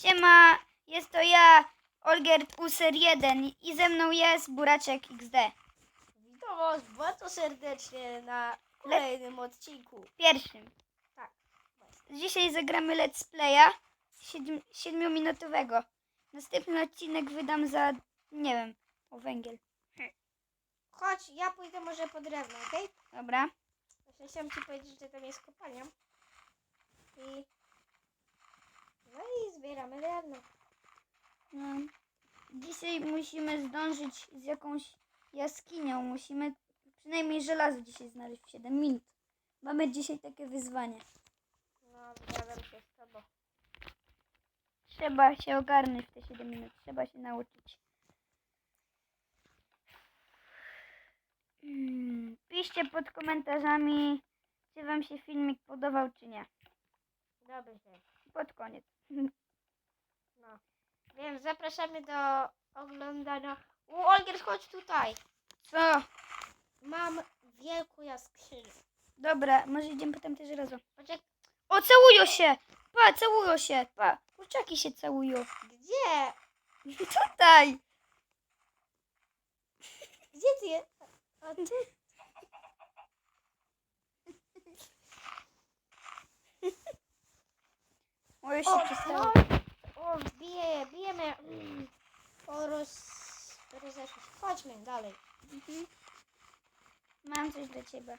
Siema, jest to ja, Olgert User 1 i ze mną jest Buraczek XD. Witam Was bardzo serdecznie na kolejnym odcinku. Pierwszym. Tak. Dzisiaj zagramy let's playa siedm- siedmiominutowego. Następny odcinek wydam za, nie wiem, o węgiel. Chodź, ja pójdę może po drewno, okej? Dobra. Właśnie chciałam Ci powiedzieć, że tam jest kopalnia. I... No i zbieramy drewno. No. Dzisiaj musimy zdążyć z jakąś jaskinią. Musimy przynajmniej żelazo dzisiaj znaleźć w 7 minut. Mamy dzisiaj takie wyzwanie. No, zgadzam się z Tobą. Trzeba się ogarnąć w te 7 minut. Trzeba się nauczyć. Mm, Piszcie pod komentarzami, czy wam się filmik podobał, czy nie. Dobrze. Pod koniec. No. Wiem, zapraszamy do oglądania. U, Olgier, chodź tutaj. Co? Mam wielką jaskrzynię. Dobra, może idziemy potem też razem. O, całują się! Pa, całują się! Pa, kurczaki się całują. gdzie? Tutaj! Gdzie Ty jest? A? O, już się O, przestało. o, bije, bijemy. Mm. O, roz... rozeszło się. Chodźmy dalej. Mhm. Mam coś dla ciebie.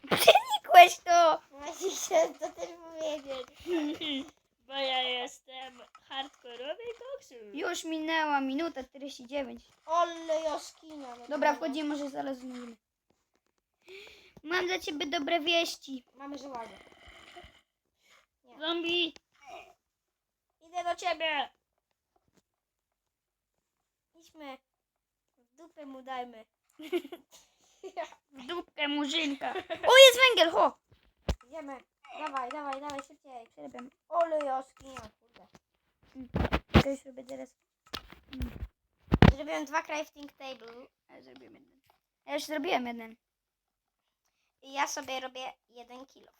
Przenikłeś to! Właśnie chciałem to też powiedzieć. Bo ja jestem hardkorowy koksu. Już minęła minuta 49. Ole jaskinia. no Dobra, to- wchodzimy, może zaraz zmienimy. Mam dla ciebie dobre wieści. Mamy żelazo. Zombie, Idę do ciebie. Idźmy. W dupę mu dajmy. W dupkę murzynka. O, jest węgiel, ho! Idziemy. Dawaj, dawaj, dawaj, szybciej. Przerabiam. Ole jaskinia, kurde. To już robię teraz. Zrobiłem dwa crafting table. Ja zrobiłem jeden. Ja już zrobiłem jeden. I ja sobie robię jeden kilo.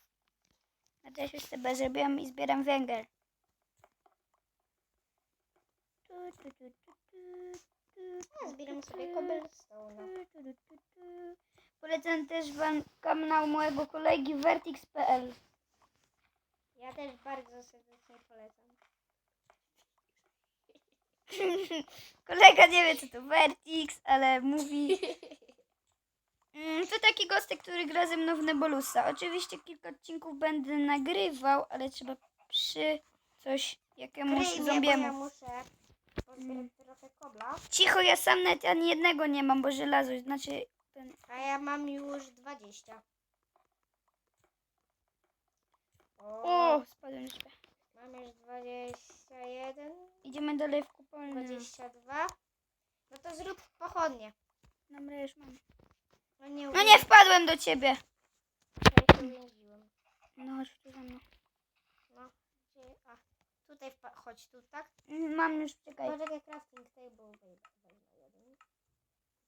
A też już sobie zrobiłem i zbieram węgiel. Tu, tu, tu, tu, tu, Ja zbieram sobie cobblestone. tu, tu, tu, tu. Polecam też wam kanał mojego kolegi Vertix.pl. Ja też bardzo serdecznie polecam. Kolega nie wie co to Vertix, ale mówi... Mm, To taki gostek, który gra ze mną w Nebulusa. Oczywiście kilka odcinków będę nagrywał, ale trzeba przy coś jakiemuś Kryj zombiemu. ja muszę pozbierać trochę kobla. Cicho, ja sam nawet ani jednego nie mam, bo żelazo, znaczy... Ten... A ja mam już 20. O, O, spadłem z drzwi. mam już 21, Idziemy dalej w kopalnię. 22. No to zrób pochodnie. Dobra, już mam. No nie, No nie, wpadłem do ciebie. Ja się uwięziłem. No, chodź tu za mną. No, gdzie? A, tutaj wpa- chodź tu, tak? Mam już, czekaj. Poczekaj, crafting table wejdę. Jeden.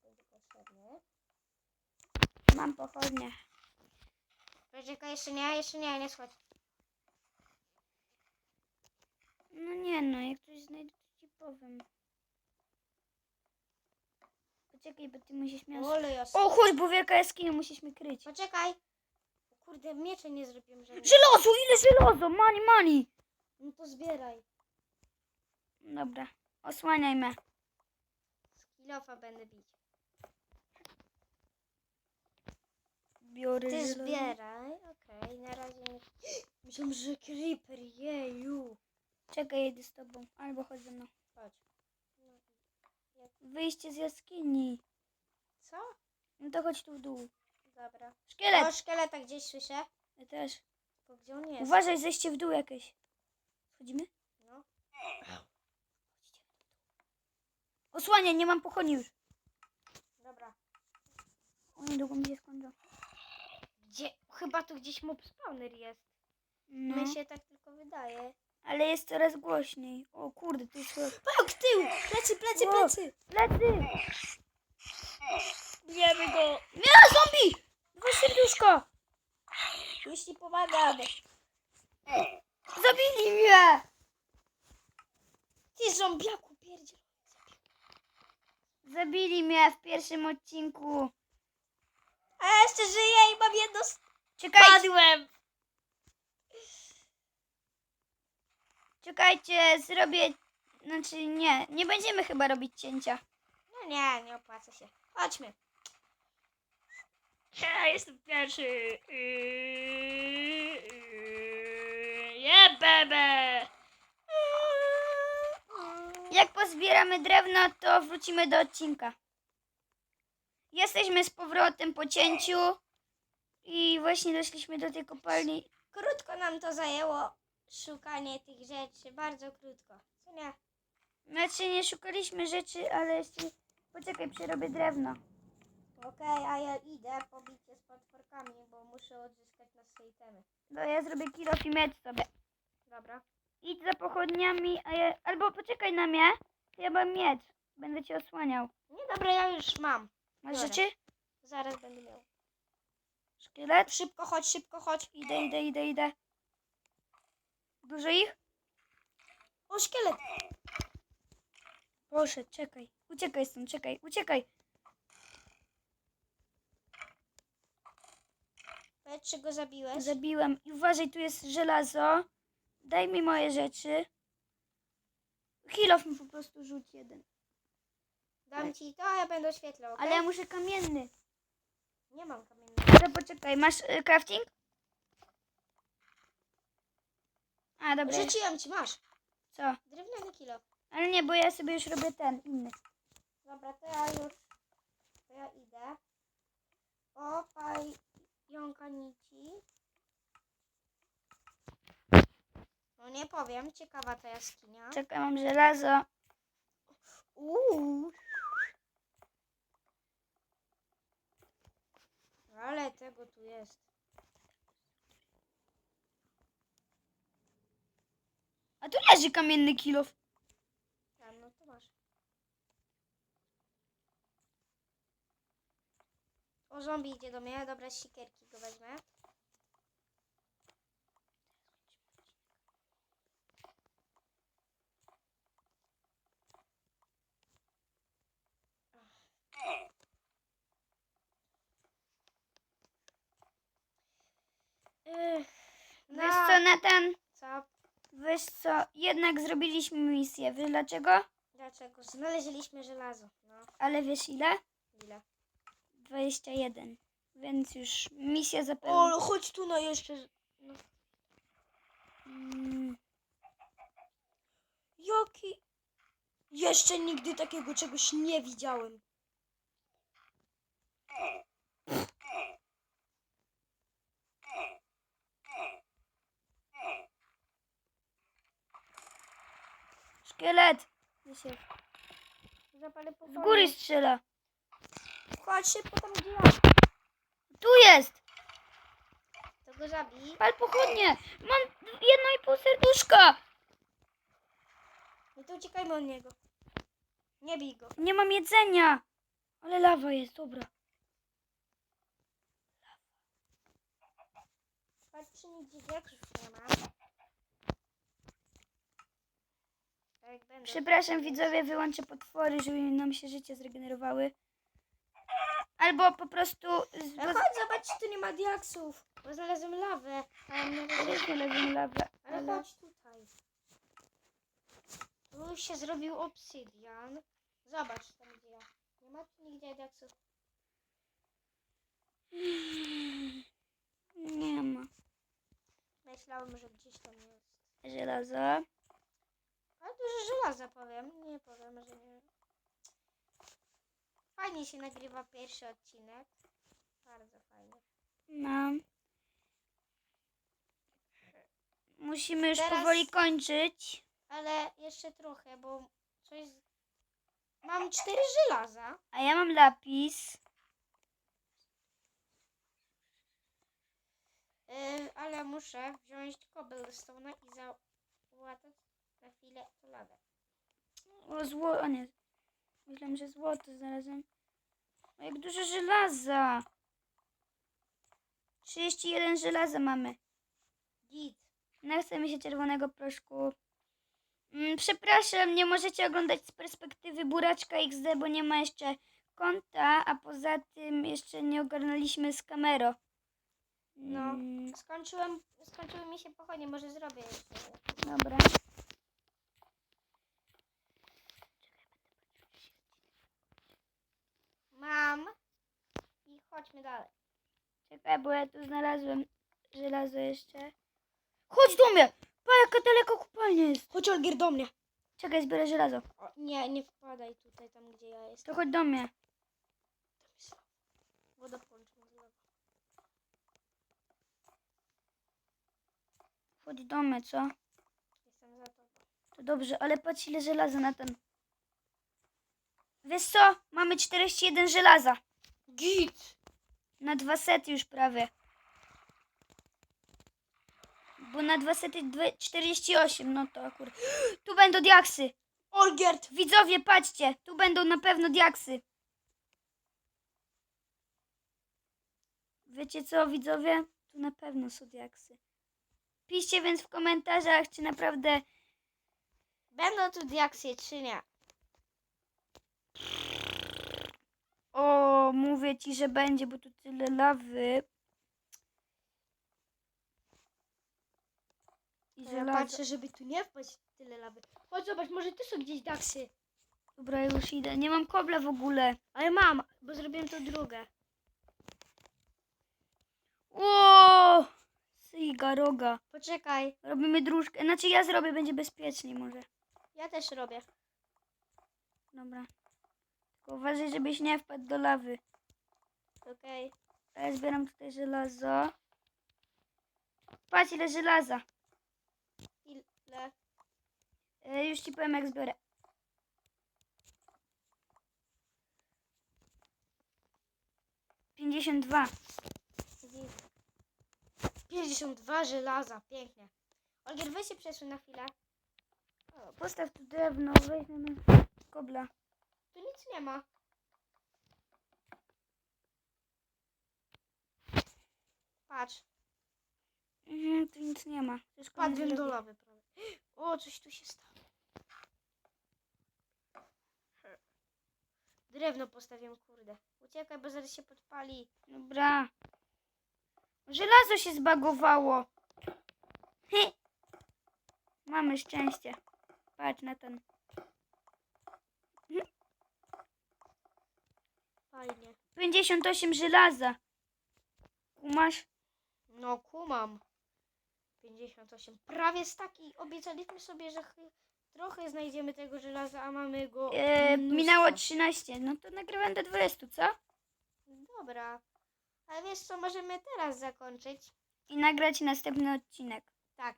Będzie potrzebny. Mam pochodnie. Poczekaj, jeszcze nie, jeszcze nie, nie schodź. No nie no, jak coś znajdę, to ci powiem. Poczekaj, bo ty musisz mieć... Ole. O, chodź, bo wielka jaskinia, musisz mnie kryć. Poczekaj. Kurde, miecze nie zrobiłem żadnego. Żelazo, ile żelazo? Mani, mani. No to zbieraj. Dobra, osłaniaj mnie. Skillofa będę bić. Biorę Ty żelazo. zbieraj. Okej, na razie nie... Myślałem, że creeper, jeju. Czekaj, jedę z tobą. Albo chodź ze mną. Chodź. Wyjście z jaskini. co? No to chodź tu w dół. Dobra. Szkielet! O, szkieleta gdzieś słyszę. Ja też. To gdzie on jest? Uważaj, zejście w dół jakieś. Schodzimy? No. Osłaniaj, nie mam pochodni już. Dobra. O, niedługo mi się skończą. Gdzie? Chyba tu gdzieś mob spawner jest. No, Mi się tak tylko wydaje. Ale jest coraz głośniej. O kurde, to jest... Pok, tył! Plecy, plecy, Wow. plecy! Plecy! bijemy go. Nie, zombie! Dwa serduszka! Już ci pomagam. Zabili mnie! Ty zombiaku pierdziel. Zabili mnie w pierwszym odcinku. A ja jeszcze żyję i mam jedno... Czekajcie, Padłem! Czekajcie, zrobię... Znaczy nie, nie będziemy chyba robić cięcia. No nie, nie opłaca się. Chodźmy. Ja jestem pierwszy. Yy, yy, Je bebe! Jak pozbieramy drewno, to wrócimy do odcinka. Jesteśmy z powrotem po cięciu i właśnie doszliśmy do tej kopalni. Krótko nam to zajęło szukanie tych rzeczy. Bardzo krótko. Co nie? Znaczy nie szukaliśmy rzeczy, ale jeszcze... Poczekaj, przerobię drewno. Okej, a ja idę pobić się z potworkami, bo muszę odzyskać nasze itemy. No ja zrobię kilo i miecz sobie. Dobra. Idź za pochodniami, a ja... Albo poczekaj na mnie, ja mam miecz. Będę cię osłaniał. Nie, dobra, ja już mam. Masz Biorę. rzeczy? Zaraz będę miał. Szkielet? Szybko chodź, szybko chodź. Idę, idę, idę, idę. Dużo ich? O, szkielet. Proszę, czekaj. Uciekaj stąd, czekaj, uciekaj. Powiedz, czy go zabiłeś? Zabiłam. I uważaj, tu jest żelazo. Daj mi moje rzeczy. Kilof mi po prostu rzuć jeden. Dam ci to, a ja będę oświetlał, okej? Ale ja muszę kamienny. Nie mam kamiennego. To poczekaj, masz y, crafting? A, dobra. Rzuciłem ci, masz. Co? Drewniany kilo. Ale nie, bo ja sobie już robię ten, inny. Dobra, to ja już... To ja idę. O, pająka nici. No nie powiem, ciekawa ta jaskinia. Czekaj, mam żelazo. Uuu. Ale tego tu jest. A tu leży kamienny kilof. Tam, no to masz. O, zombie idzie do mnie. Dobra, sikierki go wezmę. Ech, no, Wiesz co, Natan? Wiesz co, jednak zrobiliśmy misję. Wiesz dlaczego? Dlaczego? Znaleźliśmy żelazo. No, Ale wiesz ile? ile? 21. Więc już misja zapewne. O, chodź tu na jeszcze. No. Mm, Jaki? Jeszcze nigdy takiego czegoś nie widziałem. Szkielet! Gdzie Zapalę Z góry strzela. Chodź szybko tam gdzie ja. Tu jest! To go zabij. Pal pochodnie! Mam jedno i pół serduszka! No to uciekajmy od niego. Nie bij go. Nie mam jedzenia! Ale lawa jest, dobra. Patrz czy nigdzie diaksów nie ma. Będę. Przepraszam widzowie, wyłączę potwory, żeby nam się życie zregenerowały. Albo po prostu... Z... Ale chodź zobacz, czy tu nie ma diaksów. Bo znalazłem lawę. A ja nie. Znalazłem lawę, Ale ale... chodź tutaj. Tu już się zrobił obsydian. Zobacz tam gdzie ja. Nie ma tu nigdzie diaksów. Nie ma. Myślałem, że gdzieś tam jest. Żelazo. Ale dużo żelaza powiem. Nie powiem, że nie. Fajnie się nagrywa pierwszy odcinek. Bardzo fajnie. No. Musimy już Teraz- powoli kończyć. Ale jeszcze trochę, bo coś. z- Mam cztery żelaza. A ja mam lapis. Yy, ale muszę wziąć cobblestone'a i załatać na chwilę to lawę. O, zło... O nie. Myślałam, że złoto znalazłem. O, jak dużo żelaza. 31 żelaza mamy. Git. Chce mi się czerwonego proszku. Mm, przepraszam, nie możecie oglądać z perspektywy Buraczka XD, bo nie ma jeszcze konta, a poza tym jeszcze nie ogarnęliśmy z kamerą. No. Mm, Skończyłem, skończyły mi się pochodnie, może zrobię jeszcze. dobra. Mam. I chodźmy dalej. Czekaj, bo ja tu znalazłem żelazo jeszcze. Chodź do mnie! Pa, jaka daleko kopalnia jest. Chodź Olgier do mnie. Czekaj, zbiorę żelazo. O, nie, nie wpadaj tutaj, tam gdzie ja jestem. To chodź do mnie. Wodoponcz nazywa. Chodź do mnie, co? Jestem za tobą. To dobrze, ale patrz ile żelaza na ten. Wiesz co? Mamy 41 żelaza. Git! Na dwa sety już prawie. Bo na dwa sety dwie- 48, no to akurat. Tu będą diaksy. Olgierd! Widzowie, patrzcie, tu będą na pewno diaksy. Wiecie co, widzowie? Tu na pewno są diaksy. Piszcie więc w komentarzach, czy naprawdę Będą tu diaksje, czy nie? O, mówię ci, że będzie, bo tu tyle lawy. I Ja żelazo. patrzę, żeby tu nie wpaść tyle lawy. Chodź zobacz, może tu są gdzieś diaksy. Dobra, już idę. Nie mam kobla w ogóle. Ale mam, bo zrobiłem to drugie. O! Syga, roga. Poczekaj, Robimy dróżkę. Znaczy ja zrobię, będzie bezpieczniej może. ja też robię. Dobra. Uważaj, żebyś nie wpadł do lawy. Okej. A ja zbieram tutaj żelazo. Patrz ile żelaza. Ile? E, już ci powiem jak zbiorę. Pięćdziesiąt dwa. Git. 52 żelaza, pięknie. Olgier, weź się przesuń na chwilę. O, Postaw tu drewno, weźmiemy kobla. Tu nic nie ma. Patrz, Mhm, tu nic nie ma. To jest drogi. lawy prawie. O, coś tu się stało. Drewno postawiłem, kurde. Uciekaj, bo zaraz się podpali. Dobra. Żelazo się zbagowało. Mamy szczęście. Patrz na ten. Fajnie. 58 żelaza. Kumasz? No, kumam. 58. Prawie staki. Obiecaliśmy sobie, że trochę znajdziemy tego żelaza, a mamy go. E, mnóstwo. minęło 13. No to nagrywam do 20, co? Dobra. Ale wiesz co, możemy teraz zakończyć. I nagrać następny odcinek. Tak.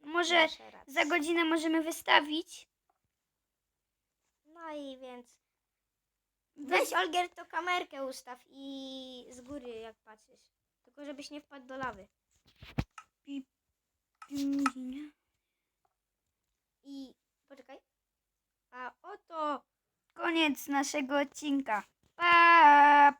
Może masz za godzinę możemy wystawić. No i więc. Weź Olgier to kamerkę ustaw i z góry jak patrzysz. Tylko żebyś nie wpadł do lawy. Pi... I poczekaj. A oto koniec naszego odcinka. Pa.